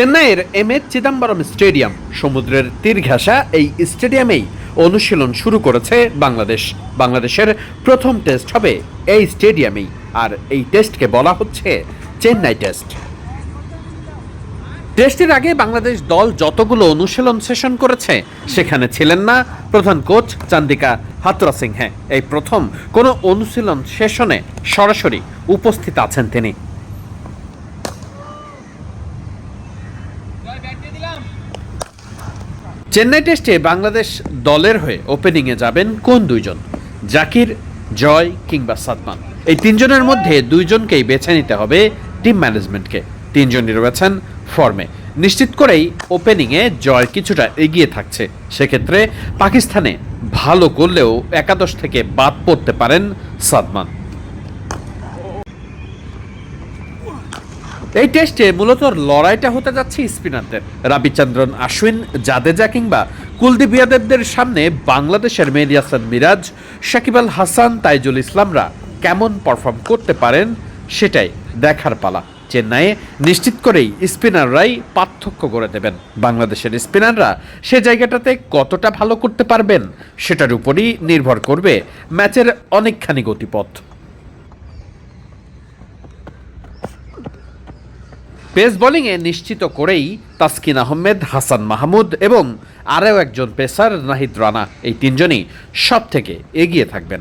চেন্নাইয়ের M A Chidambaram stadium, সমুদ্রের তীর ঘেঁষা এই স্টেডিয়ামেই অনুশীলন শুরু করেছে বাংলাদেশ। বাংলাদেশের প্রথম টেস্ট হবে এই স্টেডিয়ামেই, আর এই টেস্টকে বলা হচ্ছে চেন্নাই টেস্ট। টেস্টের আগে বাংলাদেশ দল যতগুলো অনুশীলন সেশন করেছে, সেখানে ছিলেন না প্রধান কোচ চান্দিকা হাতরা সিংহে এই প্রথম কোনো অনুশীলন সেশনে সরাসরি উপস্থিত আছেন তিনি। চেন্নাই টেস্টে বাংলাদেশ দলের হয়ে ওপেনিংয়ে যাবেন কোন দুইজন? জাকির, জয় কিংবা সাদমান? এই তিনজনের মধ্যে দুইজনকেই বেছে নিতে হবে টিম ম্যানেজমেন্টকে। তিনজনই রয়েছেন ফর্মে। নিশ্চিত করেই ওপেনিংয়ে জয় কিছুটা এগিয়ে থাকছে। সেক্ষেত্রে পাকিস্তানে ভালো করলেও একাদশ থেকে বাদ পড়তে পারেন সাদমান। এই টেস্টে মূলত লড়াইটা হতে যাচ্ছে স্পিনারদের। রাবিচন্দ্রন আশ্বিন, জাদেজা কিংবা কুলদীপ ইয়াদবদের সামনে বাংলাদেশের মেহেদি হাসান মিরাজ সাকিব আল হাসান, তাইজুল ইসলামরা কেমন পারফর্ম করতে পারেন সেটাই দেখার পালা। চেন্নাইয়ে নিশ্চিত করেই স্পিনাররাই পার্থক্য করে দেবেন। বাংলাদেশের স্পিনাররা সে জায়গাটাতে কতটা ভালো করতে পারবেন সেটার উপরই নির্ভর করবে ম্যাচের অনেকখানি গতিপথ। পেস বোলিংয়ে নিশ্চিত করেই তাসকিন আহমেদ, হাসান মাহমুদ এবং আরও একজন পেসার নাহিদ রানা, এই তিনজনই সব থেকে এগিয়ে থাকবেন।